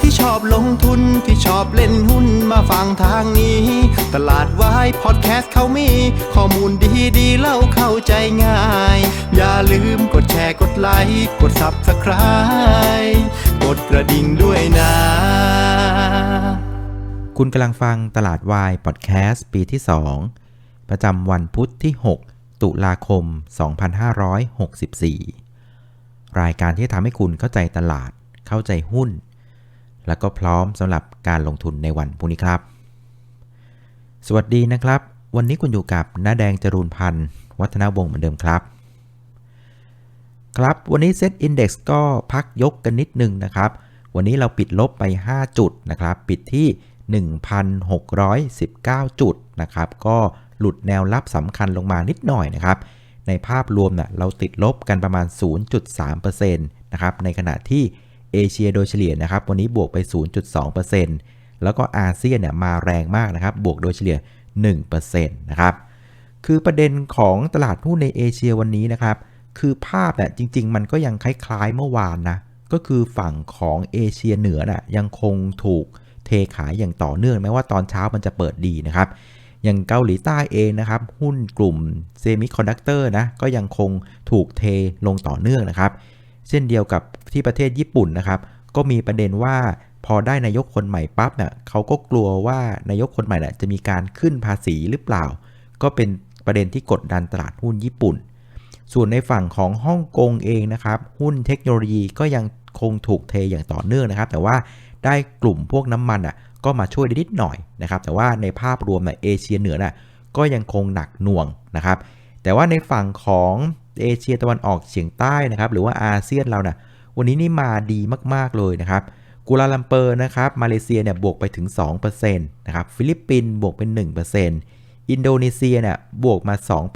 ที่ชอบลงทุนที่ชอบเล่นหุ้นมาฟังทางนี้ ตลาดวายพอดแคสต์เขามี ข้อมูลดีดีเล่าเข้าใจง่าย อย่าลืมกดแชร์กดไลค์กด Subscribe กดกระดิ่งด้วยนะ คุณกำลังฟังตลาดวายพอดแคสต์ปีที่ 2 ประจำวันพุทธที่ 6 ตุลาคม 2564 รายการที่ทำให้คุณเข้าใจตลาดเข้าใจหุ้น แล้วก็พร้อมสำหรับการลงทุนในวันพรุ่งนี้ครับ สวัสดีนะครับ วันนี้คุณอยู่กับน้าแดงจรูนพันธ์วัฒนาวงศ์เหมือนเดิมครับ ครับวันนี้เซ็ตอินดี x ก็พักยกกันนิดนึงนะครับ วันนี้เราปิดลบไป 5 จุดนะครับ ปิดที่ 1,619 จุดนะครับ ก็หลุดแนวรับสำคัญลงมานิดหน่อยนะครับ ในภาพรวมเนะ่ะเราติดลบกันประมาณ 0.3%นะครับ ในขณะที่ เอเชียโดยเฉลี่ยนะครับวันนี้บวกไป 0.2%แล้วก็อาเซียนเนี่ยมาแรงมากนะครับบวกโดยเฉลี่ย1%นะครับคือประเด็นของตลาดหุ้นในเอเชียวันนี้นะครับคือภาพเนี่ยจริง ๆ มันก็ยังคล้ายๆเมื่อวานนะก็คือฝั่งของเอเชียเหนือน่ะยังคงถูกเทขายอย่างต่อเนื่องแม้ว่าตอนเช้ามันจะเปิดดีนะครับอย่างเกาหลีใต้เองนะครับหุ้นกลุ่มเซมิคอนดักเตอร์นะก็ยังคงถูกเทลงต่อเนื่องนะครับ เช่นเดียวกับที่ประเทศญี่ปุ่นนะครับ ก็มีประเด็นว่าพอได้นายกคนใหม่ปั๊บเนี่ยเขาก็กลัวว่านายกคนใหม่เนี่ยจะมีการขึ้นภาษีหรือเปล่า ก็เป็นประเด็นที่กดดันตลาดหุ้นญี่ปุ่น ส่วนในฝั่งของฮ่องกงเองนะครับ หุ้นเทคโนโลยีก็ยังคงถูกเทอย่างต่อเนื่องนะครับ แต่ว่าได้กลุ่มพวกน้ำมันอะก็มาช่วยได้นิดหน่อยนะครับ แต่ว่าในภาพรวมในเอเชียเหนือน่ะก็ยังคงหนักหน่วงนะครับ แต่ว่าในฝั่งของ เอเชียตะวันออกเฉียงใต้นะครับหรือว่าอาเซียนเรานะ่ะวันนี้นี่มาดีมากๆเลยนะครับกัวลาลัมเปอร์นะครับมาเลเซียเนี่ยบวกไปถึง2%นะครับฟิลิปปินส์บวกเป็น 1%อินโดนีเซียเนี่ยบวกมา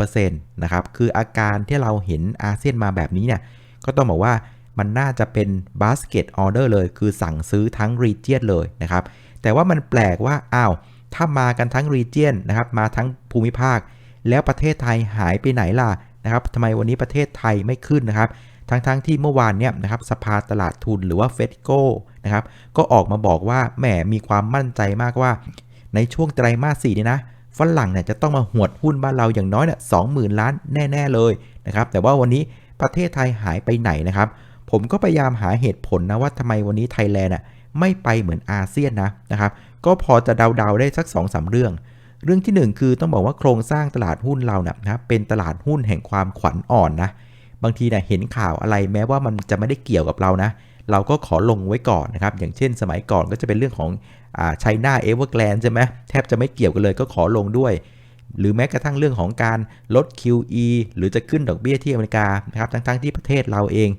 2%นะครับคืออาการที่เราเห็นอาเซียนมาแบบนี้เนี่ยก็ต้องบอกว่ามันน่าจะเป็นบาสเกตออเดอร์เลย คือสั่งซื้อทั้งรีเจียนเลยนะครับแต่ว่ามันแปลกว่าอ้าวถ้ามากันทั้งรีเจียนนะครับมาทั้งภูมิภาค แล้วประเทศไทยหายไปไหนล่ะ นะครับทำไมวันนี้ประเทศไทยไม่ขึ้นนะครับ ทั้งๆทที่เมื่อวานเนี่ยนะครับสภาตลาดทุนหรือว่าเฟดโก้นะครับก็ออกมาบอกว่าแหมมีความมั่นใจมากว่า ในช่วงไตรมาสสี่นี่นะฝรั่งเนี่ยจะต้องมาหวดหุ้นบ้านเราอย่างน้อยเนี่ยสองหมื่นล้านแน่ ๆเลยนะครับแต่ว่าวันนี้ประเทศไทยหายไปไหนนะครับ ผมก็พยายามหาเหตุผลนะว่าทำไมวันนี้ไทยแลนด์อะไม่ไปเหมือนอาเซียนนะนะครับ ก็พอจะเดาๆได้สัก2อสเรื่อง เรื่องที่ 1 คือต้องบอกว่าโครงสร้างตลาดหุ้นเราเนี่ยนะเป็นตลาดหุ้นแห่งความขวัญอ่อนนะบางทีเนี่ยเห็นข่าวอะไรแม้ว่ามันจะไม่ได้เกี่ยวกับเรานะเราก็ขอลงไว้ก่อนนะครับ อย่างเช่นสมัยก่อนก็จะเป็นเรื่องของไชน่าเอเวอร์แกลนใช่ไหมแทบจะไม่เกี่ยวกันเลยก็ขอลงด้วย หรือแม้กระทั่งเรื่องของการลด QE หรือจะขึ้นดอกเบี้ยที่อเมริกานะครับทั้งๆที่ประเทศเราเอง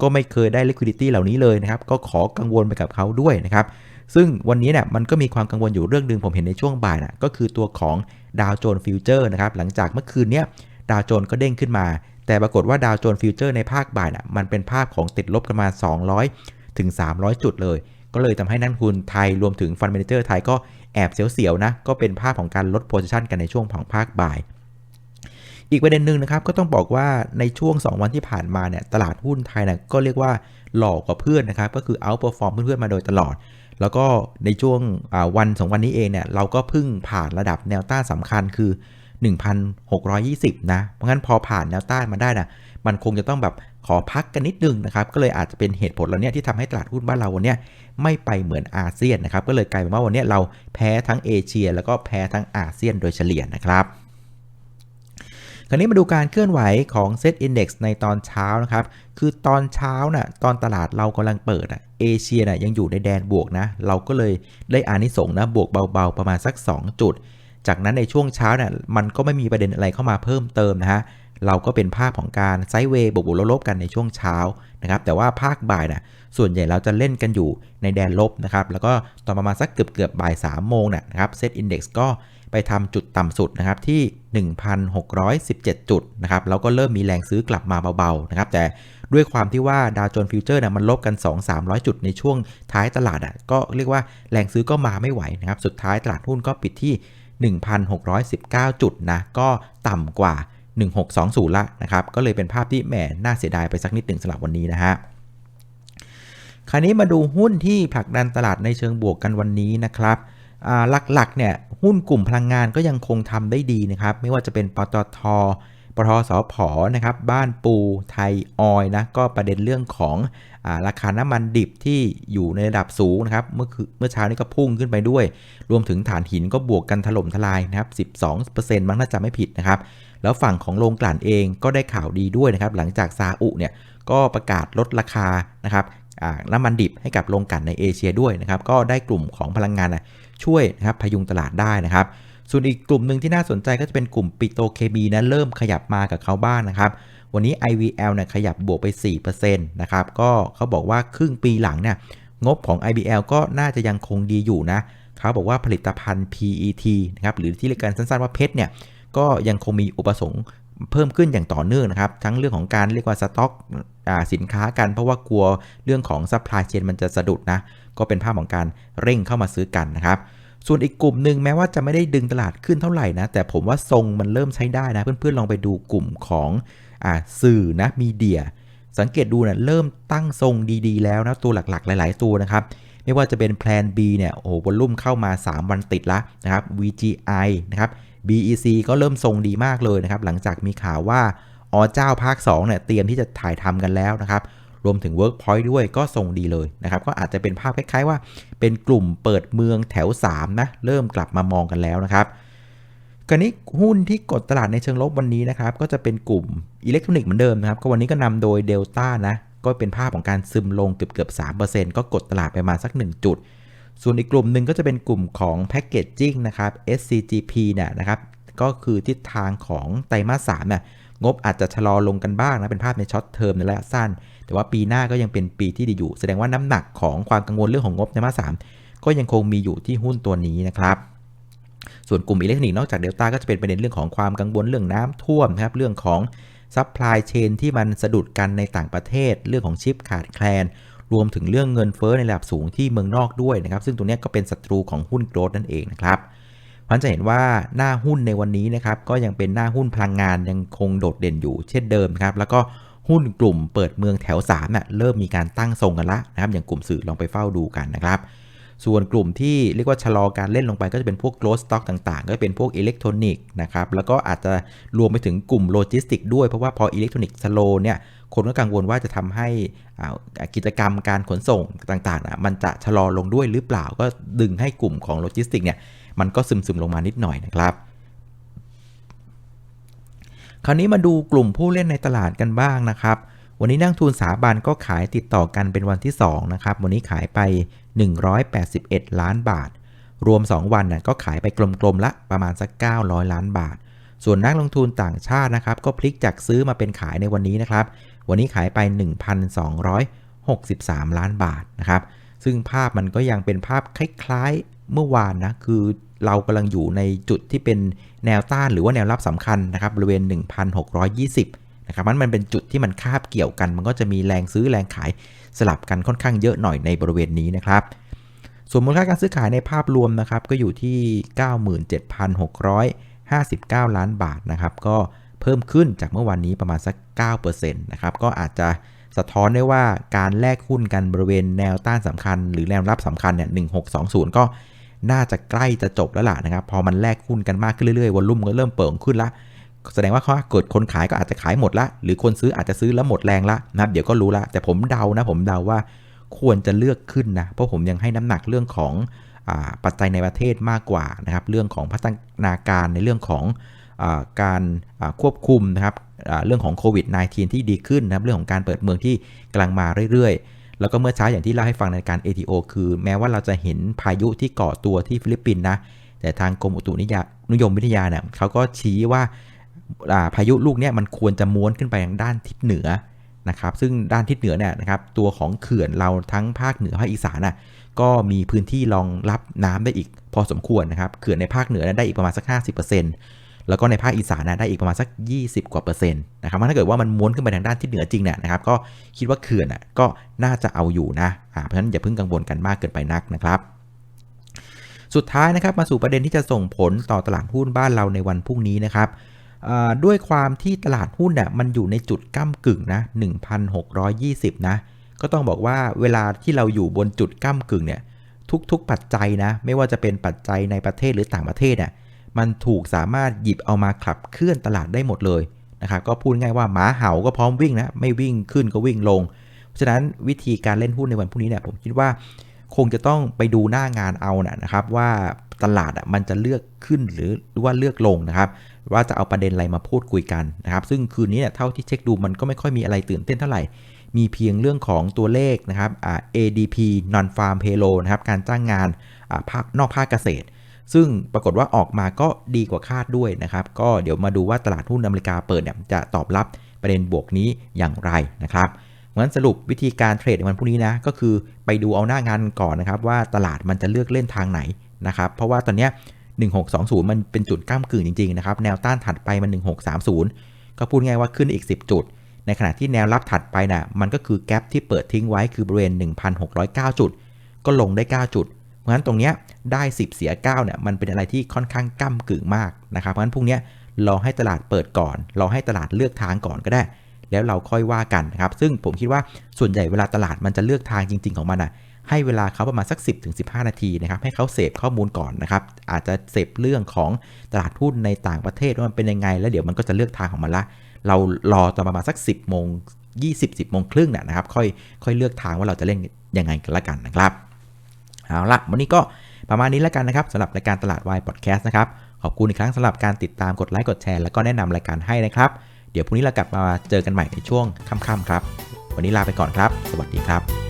ก็ไม่เคยได้ liquidity เหล่านี้เลยนะครับ ก็ขอกังวลไปกับเขาด้วยนะครับ ซึ่งวันนี้เนี่ยมันก็มีความกังวลอยู่เรื่องหนึ่งผมเห็นในช่วงบ่ายนะก็คือตัวของดาวโจนส์ฟิวเจอร์นะครับหลังจากเมื่อคืนเนี้ยดาวโจนส์ก็เด้งขึ้นมา แต่ปรากฏว่าดาวโจนส์ฟิวเจอร์ในภาคบ่ายนะมันเป็นภาพของติดลบกันมา 200 ถึง 300 จุดเลย ก็เลยทำให้นักทุนไทยรวมถึงฟันเมนเจอร์ไทยก็แอบเสียวๆนะก็เป็นภาพของการลดโพซิชันกันในช่วงของภาคบ่ายอีกประเด็นหนึ่งนะครับก็ต้องบอกว่าในช่วง 2 วันที่ผ่านมาเนี่ยตลาดหุ้นไทยนะก็เรียกว่าหลอกกว่าเพื่อนนะครับก็คือเอาเปอร์ฟอร์มเพื่อนๆมาโดยตลอด แล้วก็ในช่วงวันสองวันนี้เองเนี่ยเราก็เพิ่งผ่านระดับแนวต้านสำคัญคือ 1,620 นะ เพราะงั้นพอผ่านแนวต้านมาได้นะมันคงจะต้องแบบขอพักกันนิดนึงนะครับ ก็เลยอาจจะเป็นเหตุผลเหล่านี้ที่ทำให้ตลาดหุ้นบ้านเราวันนี้ไม่ไปเหมือนอาเซียนนะครับ ก็เลยกลายเป็นว่าวันนี้เราแพ้ทั้งเอเชีย แล้วก็แพ้ทั้งอาเซียนโดยเฉลี่ยนะครับ คราวนี้มาดูการเคลื่อนไหวของ Set Index ในตอนเช้านะครับ คือตอนเช้านะ่ะตอนตลาดเรากำลังเปิดอะเอเชียน่ะยังอยู่ในแดนบวกนะ เราก็เลยได้อานิสงส์นะบวกเบาๆ ประมาณสัก 2 จุด จากนั้นในช่วงเช้านี่ยมันก็ไม่มีประเด็นอะไรเข้ามาเพิ่มเติมนะฮะเราก็เป็นภาพของการไซด์เวย์บวกๆลบกันในช่วงเช้านะครับแต่ว่าภาคบ่ายนะ่ะส่วนใหญ่เราจะเล่นกันอยู่ในแดนลบนะครับแล้วก็ตอนประมาณสักเกือบเกือบบ่าย3โมงน่ะนะครับเซตอินดี x ก็ ไปทำจุดต่ำสุดนะครับที่ 1,617 จุดนะครับแล้วก็เริ่มมีแรงซื้อกลับมาเบาๆนะครับแต่ด้วยความที่ว่าดาวโจนส์ฟิวเจอร์นะมันลบกัน 2-300 จุดในช่วงท้ายตลาดอะก็เรียกว่าแรงซื้อก็มาไม่ไหวนะครับสุดท้ายตลาดหุ้นก็ปิดที่ 1,619 จุดนะก็ต่ำกว่า 1620 ละนะครับก็เลยเป็นภาพที่แหมน่าเสียดายไปสักนิดหนึ่งสำหรับวันนี้นะฮะคราวนี้มาดูหุ้นที่ผลักดันตลาดในเชิงบวกกันวันนี้นะครับ หลักๆเนี่ยหุ้นกลุ่มพลังงานก็ยังคงทำได้ดีนะครับ ไม่ว่าจะเป็นปตทปทสพนะครับ บ้านปูไทยออยนะ ก็ประเด็นเรื่องของอราคาน้ำมันดิบที่อยู่ในระดับสูงนะครับ เมื่อคือเมื่อเช้านี้ก็พุ่งขึ้นไปด้วย รวมถึงฐานหินก็บวกกันถล่มทลายนะครับ 12%มั้งน่าจะไม่ผิดนะครับ แล้วฝั่งของโรงกลั่นเองก็ได้ข่าวดีด้วยนะครับ หลังจากซาอุเนี่ยก็ประกาศลดราคานะครับ น้ำมันดิบให้กับโรงกลั่นในเอเชียด้วยนะครับก็ได้กลุ่มของพลังงานนะช่วยนะครับพยุงตลาดได้นะครับ ส่วนอีกกลุ่มหนึ่งที่น่าสนใจก็จะเป็นกลุ่มปิโตเคมีนะเริ่มขยับมากับเขาบ้างนะครับวันนี้ IVL เนี่ยขยับบวกไป 4%นะครับก็เขาบอกว่าครึ่งปีหลังเนี่ยงบของ IVL ก็น่าจะยังคงดีอยู่นะเขาบอกว่าผลิตภัณฑ์ PET นะครับหรือที่เรียกกันสั้นๆว่าเพชรเนี่ยก็ยังคงมีอุปสงค์ เพิ่มขึ้นอย่างต่อเนื่องนะครับ ทั้งเรื่องของการเรียกว่าสต็อกสินค้ากัน เพราะว่ากลัวเรื่องของซัพพลายเชนมันจะสะดุดนะ ก็เป็นภาพของการเร่งเข้ามาซื้อกันนะครับ ส่วนอีกกลุ่มหนึ่งแม้ว่าจะไม่ได้ดึงตลาดขึ้นเท่าไหร่นะ แต่ผมว่าทรงมันเริ่มใช้ได้นะ เพื่อนๆลองไปดูกลุ่มของอสื่อนะมีเดีย สังเกตดูนะเริ่มตั้งทรงดีๆ แล้วนะตัวหลักๆ หลาย ๆ ตัวนะครับไม่ว่าจะเป็นแพลน B เนี่ยโอ้โหวอลลุ่มเข้ามา 3 วันติดละนะครับ VGI นะครับ BEC ก็เริ่มทรงดีมากเลยนะครับหลังจากมีข่าวว่าอเจ้าภาค2เนี่ยเตรียมที่จะถ่ายทำกันแล้วนะครับรวมถึง Workpoint ด้วยก็ทรงดีเลยนะครับก็อาจจะเป็นภาพคล้ายๆว่า เป็นกลุ่มเปิดเมืองแถว3นะเริ่มกลับมามองกันแล้วนะครับกรณีหุ้นที่กดตลาดในเชิงลบวันนี้นะครับก็จะเป็นกลุ่มอิเล็กทรอนิกส์เหมือนเดิมนะครับก็วันนี้ก็นำโดย Delta นะก็เป็นภาพของการซึมลงเกือบเกือบ3%ก็กดตลาดไปมาสัก 1 จุด ส่วนอีกกลุ่มหนึ่งก็จะเป็นกลุ่มของแพ c เกจจิ้งนะครับ SCGP เนี่ยนะครับก็คือทิศทางของไตรมาส3เนี่ยงบอาจจะชะลอลงกันบ้างนะเป็นภาพในช็อตเทอมในระยะสั้น แต่ว่าปีหน้าก็ยังเป็นปีที่ดีอยู่ แสดงว่าน้ำหนักของความกังวลเรื่องของงบไตรมาส3ก็ยังคงมีอยู่ที่หุ้นตัวนี้นะครับ ส่วนกลุ่มอิเล็กทรอนิกส์นอกจากเดลต้าก็จะเป็นประเด็นเรื่องของความกังวลเรื่องน้ำท่วมนะครับเรื่องของซัพพลายเชนที่มันสะดุดกันในต่างประเทศ เรื่องของชิปขาดแคลน รวมถึงเรื่องเงินเฟ้อในระดับสูงที่เมืองนอกด้วยนะครับ ซึ่งตรงนี้ก็เป็นศัตรูของหุ้นโกลด์นั่นเองนะครับพันจะเห็นว่าหน้าหุ้นในวันนี้นะครับก็ยังเป็นหน้าหุ้นพลังงานยังคงโดดเด่นอยู่เช่นเดิมครับแล้วก็หุ้นกลุ่มเปิดเมืองแถว3น่ะเริ่มมีการตั้งทรงกันละนะครับอย่างกลุ่มสื่อลองไปเฝ้าดูกันนะครับ ส่วนกลุ่มที่เรียกว่าชะลอการเล่นลงไปก็จะเป็นพวก growth stock ต่างๆ ก็เป็นพวกอิเล็กทรอนิกส์นะครับ แล้วก็อาจจะรวมไปถึงกลุ่มโลจิสติกด้วย เพราะว่าพออิเล็กทรอนิกส์ชะลอเนี่ย คนก็กังวลว่าจะทำให้อ่ากิจกรรมการขนส่งต่างๆนะมันจะชะลอลงด้วยหรือเปล่า ก็ดึงให้กลุ่มของโลจิสติกเนี่ย มันก็ซึมๆลงมานิดหน่อยนะครับคราวนี้มาดูกลุ่มผู้เล่นในตลาดกันบ้างนะครับ วันนี้นักทุนสถาบันก็ขายติดต่อกันเป็นวันที่ 2 นะครับ วันนี้ขายไป 181 ล้านบาท รวม 2 วันนะก็ขายไปกลมๆละประมาณสัก 900 ล้านบาท ส่วนนักลงทุนต่างชาตินะครับ ก็พลิกจากซื้อมาเป็นขายในวันนี้นะครับ วันนี้ขายไป 1,263 ล้านบาทนะครับ ซึ่งภาพมันก็ยังเป็นภาพคล้ายๆเมื่อวานนะ คือเรากำลังอยู่ในจุดที่เป็นแนวต้านหรือว่าแนวรับสำคัญนะครับบริเวณ 1,620 นะครับมันมันเป็นจุดที่มันคาบเกี่ยวกัน มันก็จะมีแรงซื้อแรงขายสลับกันค่อนข้างเยอะหน่อยในบริเวณนี้นะครับ ส่วนมูลค่าการซื้อขายในภาพรวมนะครับก็อยู่ที่ 97,659 ล้านบาทนะครับ ก็เพิ่มขึ้นจากเมื่อวานนี้ประมาณสัก 9%นะครับก็อาจจะสะท้อนได้ว่าการแลกหุ้นกันบริเวณแนวต้านสำคัญ หรือแนวรับสำคัญเนี่ย 1620 ก็น่าจะใกล้จะจบแล้วล่ะนะครับ พอมันแลกหุ้นกันมากขึ้นเรื่อยๆวอลลุ่มก็เริ่มเปิดขึ้นละ แสดงว่าเขาเกิดคนขายก็อาจจะขายหมดละ หรือคนซื้ออาจจะซื้อแล้วหมดแรงละนะครับเดี๋ยวก็รู้ละแต่ผมเดานะผมเดาว่าควรจะเลือกขึ้นนะเพราะผมยังให้น้ำหนักเรื่องของอปัจจัยในประเทศมากกว่านะครับเรื่องของพัฒนาการในเรื่องของอการควบคุมนะครับเรื่องของโควิด -19 ที่ดีขึ้นนะครับเรื่องของการเปิดเมืองที่กำลังมาเรื่อยๆ แล้วก็เมื่อเช้าอย่างที่เล่าให้ฟังในการ ATO คือ แม้ว่าเราจะเห็นพายุที่เก่อตัวที่ฟิลิปปินส์นะแต่ทางกรมอุตุนิยานิยมวิทยาเนี่ยเขาก็ชี้ว่า พายุลูกนี้มันควรจะม้วนขึ้นไปทางด้านทิศเหนือนะครับซึ่งด้านทิศเหนือเนี่ยนะครับตัวของเขื่อนเราทั้งภาคเหนือภาคอีสานน่ะก็มีพื้นที่รองรับน้ำได้อีกพอสมควรนะครับเขื่อนในภาคเหนือได้อีกประมาณสัก 50%แล้วก็ในภาคอีสานได้อีกประมาณสัก 20 กว่าเปอร์เซ็นต์นะครับถ้าเกิดว่ามันม้วนขึ้นไปทางด้านทิศเหนือจริงเนี่ยนะครับก็คิดว่าเขื่อนน่ะก็น่าจะเอาอยู่นะเพราะฉะนั้นอย่าเพิ่งกังวลกันมากเกินไปนักนะครับสุดท้ายนะครับมาสู่ประเด็นที่จะส่งผลต่อตลาดหุ้นบ้านเราในวันพรุ่งนี้นะครับ ด้วยความที่ตลาดหุ้นเนี่ยมันอยู่ในจุดก้ากึ่งนะ1,620 นะ ก็ต้องบอกว่าเวลาที่เราอยู่บนจุดก้ากึ่งเนี่ยทุกๆปัจจัยนะ ไม่ว่าจะเป็นปัจจัยในประเทศหรือต่างประเทศเนี่ยมันถูกสามารถหยิบเอามาขับเคลื่อนตลาดได้หมดเลยนะครับก็พูดง่ายว่าหมาเห่าก็พร้อมวิ่งนะไม่วิ่งขึ้นก็วิ่งลง เพราะฉะนั้นวิธีการเล่นหุ้นในวันพรุ่งนี้เนี่ยผมคิดว่า คงจะต้องไปดูหน้างานเอานะครับว่า ตลาดอะมันจะเลือกขึ้นหรือหรือว่าเลือกลงนะครับ ว่าจะเอาประเด็นอะไรมาพูดคุยกันนะครับ ซึ่งคืนนี้เนี่ยเท่าที่เช็คดูมันก็ไม่ค่อยมีอะไรตื่นเต้นเท่าไหร่ มีเพียงเรื่องของตัวเลขนะครับอ่า ADP non farm payroll นะครับการจ้างงานอ่าภาคนอกภาคเกษตร ซึ่งปรากฏว่าออกมาก็ดีกว่าคาดด้วยนะครับ ก็เดี๋ยวมาดูว่าตลาดหุ้นอเมริกาเปิดเนี่ยจะตอบรับประเด็นบวกนี้อย่างไรนะครับงั้นสรุปวิธีการเทรดในวันพรุ่งนี้นะก็คือไปดูเอาหน้างานก่อนนะครับว่าตลาดมันจะเลือกเล่นทางไหน นะครับ เพราะว่าตอนนี้1620 มันเป็นจุดก้ามกึ่งจริงๆนะครับ แนวต้านถัดไปมัน 1630 ก็พูดง่ายว่าขึ้นอีก 10 จุด ในขณะที่แนวรับถัดไปนะ่ะ มันก็คือแกลบที่เปิดทิ้งไว้คือบริเวณ 1,609 จุด ก็ลงได้ 9 จุด เพราะฉะนั้นตรงเนี้ยได้ 10 เสีย 9 เนี่ย มันเป็นอะไรที่ค่อนข้างก้ากึ่งมากนะครับ เพราะฉะนั้นพรุ่งเนี้ยรอให้ตลาดเปิดก่อน รอให้ตลาดเลือกทางก่อนก็ได้ แล้วเราค่อยว่ากันนะครับ ซึ่งผมคิดว่าส่วนใหญ่เวลาตลาดมันจะเลือกทางจริง ๆของมันอะ ให้เวลาเขาประมาณสัก 10-15ถึงนาทีนะครับให้เขาเสพข้อมูลก่อนนะครับอาจจะเสพเรื่องของตลาดหุ้นในต่างประเทศว่ามันเป็นยังไง แล้วเดี๋ยวมันก็จะเลือกทางของมันละ เรารอตอนประมาณสัก 10โมง20 10โมงครึ่งนะนะครับค่อยค่อยเลือกทางว่าเราจะเล่นยังไงกันละกันนะครับเอาละวันนี้ก็ประมาณนี้แล้วกันนะครับสำหรับรายการตลาดวายพอดแคสต์นะครับขอบคุณอีกครั้งสำหรับการติดตามกดไลค์กดแชร์แล้วก็แนะนำรายการให้นะครับเดี๋ยวพรุ่งนี้เรากลับมาเจอกันใหม่ในช่วงค่ำๆครับ วันนี้ลาไปก่อนครับ สวัสดีครับ